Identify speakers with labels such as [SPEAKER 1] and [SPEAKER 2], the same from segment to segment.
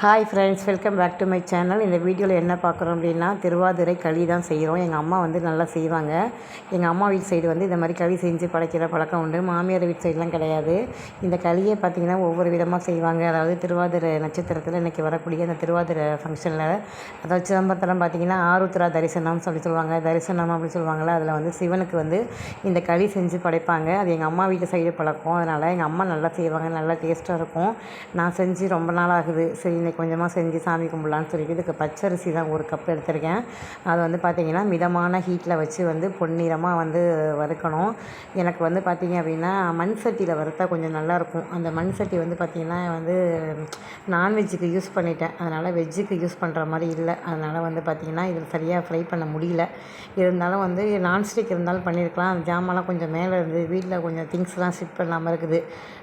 [SPEAKER 1] Hi friends welcome back to my channel இந்த வீடியோவில் என்ன பார்க்குறோம் அப்படின்னா திருவாதிரை களி தான் செய்கிறோம். எங்கள் அம்மா வந்து நல்லா செய்வாங்க. எங்கள் அம்மா வீட்டு சைடு வந்து இந்த மாதிரி களி செஞ்சு படைக்கிற பழக்கம் உண்டு. மாமியார் வீட்டு சைடெலாம் கிடையாது. இந்த களியை பார்த்திங்கன்னா ஒவ்வொரு விதமாக செய்வாங்க. அதாவது திருவாதிரை நட்சத்திரத்தில் இன்றைக்கி வரக்கூடிய அந்த திருவாதிரை ஃபங்க்ஷனில் அதாவது சிதம்பரத்தெல்லாம் பார்த்திங்கன்னா ஆருத்ரா தரிசனம்னு சொல்லி சொல்லுவாங்க. தரிசனம் அப்படின்னு சொல்லுவாங்கள்ல அதில் வந்து சிவனுக்கு வந்து இந்த களி செஞ்சு படைப்பாங்க. அது எங்கள் அம்மா வீட்டு சைடு பழக்கம். அதனால் எங்கள் அம்மா நல்லா செய்வாங்க. நல்லா டேஸ்ட்டாக இருக்கும். நான் செஞ்சு ரொம்ப நாள் ஆகுது. சரி இன்றைக்கி கொஞ்சமாக செஞ்சு சாமி கும்பிட்லான்னு சொல்லிட்டு இதுக்கு பச்சரிசி தான் ஒரு கப் எடுத்திருக்கேன். அது வந்து பார்த்திங்கன்னா மிதமான ஹீட்டில் வச்சு வந்து பொன்னிறமாக வந்து வறுக்கணும். எனக்கு வந்து பார்த்திங்க அப்படின்னா மண் சட்டியில் வறுத்தா கொஞ்சம் நல்லாயிருக்கும் அந்த மண் சட்டி வந்து பார்த்திங்கன்னா வந்து நான்வெஜ்ஜுக்கு யூஸ் பண்ணிட்டேன். அதனால் வெஜ்ஜுக்கு யூஸ் பண்ணுற மாதிரி இல்லை. அதனால் வந்து பார்த்திங்கன்னா இதில் சரியாக ஃப்ரை பண்ண முடியல. இருந்தாலும் வந்து நான்ஸ்டிக் இருந்தாலும் பண்ணியிருக்கலாம் அந்த ஜாமான்லாம் கொஞ்சம் மேலே இருந்து வீட்டில் கொஞ்சம் திங்ஸ்லாம் ஷிஃப்ட் பண்ணாமல் இருக்குது.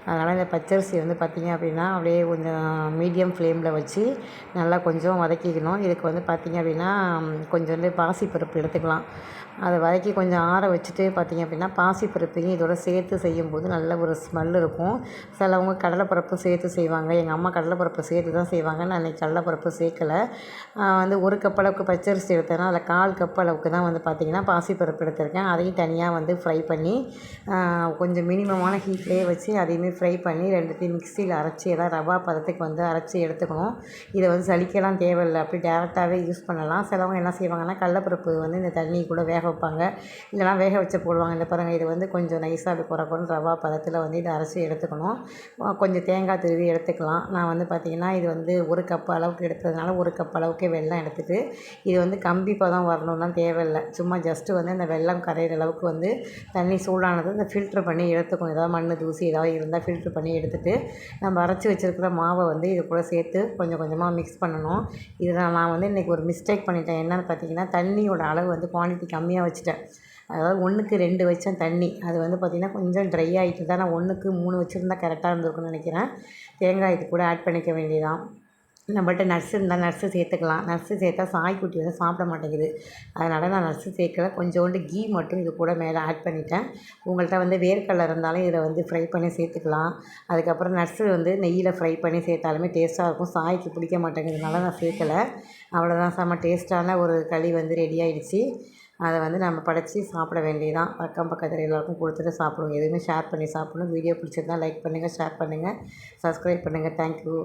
[SPEAKER 1] அதனால் இந்த பச்சரிசி வந்து பார்த்திங்க அப்படின்னா அப்படியே கொஞ்சம் மீடியம் ஃப்ளேமில் வச்சு நல்லா கொஞ்சம் வதக்கிக்கணும். இதுக்கு வந்து பார்த்திங்க அப்படின்னா கொஞ்சோண்டு பாசிப்பருப்பு எடுத்துக்கலாம். அதை வதக்கி கொஞ்சம் ஆற வச்சுட்டு பார்த்திங்க அப்படின்னா பாசிப்பருப்பையும் இதோட சேர்த்து செய்யும்போது நல்ல ஒரு ஸ்மெல் இருக்கும். சிலவங்க கடலைப்பருப்பு சேர்த்து செய்வாங்க. எங்கள் அம்மா கடலைப்பருப்பு சேர்த்து தான் செய்வாங்க. நான் அன்றைக்கி கடலைப்பருப்பு சேர்க்கலை. வந்து ஒரு கப் அளவுக்கு பச்சரிசி எடுத்தேன்னா அதில் கால் கப் அளவுக்கு தான் வந்து பார்த்திங்கன்னா பாசிப்பருப்பு எடுத்திருக்கேன். அதையும் தனியாக வந்து ஃப்ரை பண்ணி கொஞ்சம் மினிமமான ஹீட்லேயே வச்சு அதையுமே ஃப்ரை பண்ணி ரெண்டுத்தையும் மிக்சியில் அரைச்சி எதாவது ரவா பதத்துக்கு வந்து அரைச்சி எடுத்துக்கணும். இதை வந்து சளிக்கெல்லாம் தேவையில்லை. அப்படி டேரெக்டாகவே யூஸ் பண்ணலாம். சிலவங்க என்ன செய்வாங்கன்னா கடலப்பருப்பு வந்து இந்த தண்ணி கூட வேக வைப்பாங்க. இல்லைனா வேக வச்சு போடுவாங்க. இந்த பாருங்கள் இது வந்து கொஞ்சம் நைஸாக அப்படி குறைக்கணும் ரவா பதத்தில் வந்து இதை அரைச்சி எடுத்துக்கணும். கொஞ்சம் தேங்காய் திருவி எடுத்துக்கலாம். நான் வந்து பார்த்திங்கன்னா இது வந்து ஒரு கப் அளவுக்கு எடுத்ததுனால ஒரு கப் அளவுக்கு வெள்ளம் எடுத்துகிட்டு இது வந்து கம்பி பதம் வரணும்லாம் தேவையில்லை. சும்மா ஜஸ்ட்டு வந்து இந்த வெள்ளம் கரையிற அளவுக்கு வந்து தண்ணி சூடானது இந்த ஃபில்ட்ரு பண்ணி எடுத்துக்கணும். ஏதாவது மண் தூசி ஏதாவது இருந்தால் ஃபில்ட்ரு பண்ணி எடுத்துகிட்டு நம்ம அரைச்சி வச்சுருக்கிற மாவை வந்து இது கூட சேர்த்து கொஞ்சம் கொஞ்சமாக மிக்ஸ் பண்ணணும். இதில் நான் வந்து இன்றைக்கி ஒரு மிஸ்டேக் பண்ணிட்டேன். என்னென்னு பார்த்தீங்கன்னா தண்ணியோட அளவு வந்து குவான்டிட்டி கம்மியாக வச்சுட்டேன். அதாவது ஒன்றுக்கு ரெண்டு வச்சேன் தண்ணி. அது வந்து பார்த்திங்கன்னா கொஞ்சம் ட்ரை ஆகிட்டு தான் நான் ஒன்றுக்கு மூணு வச்சுருந்தா கரெக்டாக இருந்திருக்குன்னு நினைக்கிறேன். தேங்காய் இது கூட ஆட் பண்ணிக்க வேண்டியதான் நம்மள்ட்ட நர்ஸ் இருந்தால் நர்ஸு சேர்த்துக்கலாம். நர்ஸு சேர்த்தா சாய்க்குட்டி வந்து சாப்பிட மாட்டேங்குது. அதனால் நான் நர்ஸு சேர்க்கல. கொஞ்சோண்டு கீ மட்டும் இது கூட மேலே ஆட் பண்ணிட்டேன். உங்கள்கிட்ட வந்து வேர்க்கடலை இருந்தாலும் இதில் வந்து ஃப்ரை பண்ணி சேர்த்துக்கலாம். அதுக்கப்புறம் நர்ஸு வந்து நெய்யில் ஃப்ரை பண்ணி சேர்த்தாலுமே டேஸ்ட்டாக இருக்கும். சாய்க்கு பிடிக்க மாட்டேங்கிறதுனால நான் சேர்க்கலை. அவ்வளோதான் செம்ம டேஸ்ட்டான ஒரு களி வந்து ரெடி ஆகிடுச்சி அதை வந்து நம்ம படைச்சி சாப்பிட வேண்டியதான் அக்கம் பக்கத்தில் எல்லாருக்கும் கொடுத்துட்டு சாப்பிடுவோம். எதுவுமே ஷேர் பண்ணி சாப்பிடணும். வீடியோ பிடிச்சிருந்தால் லைக் பண்ணுங்கள் ஷேர் பண்ணுங்கள் சப்ஸ்கிரைப் பண்ணுங்கள் தேங்க்யூ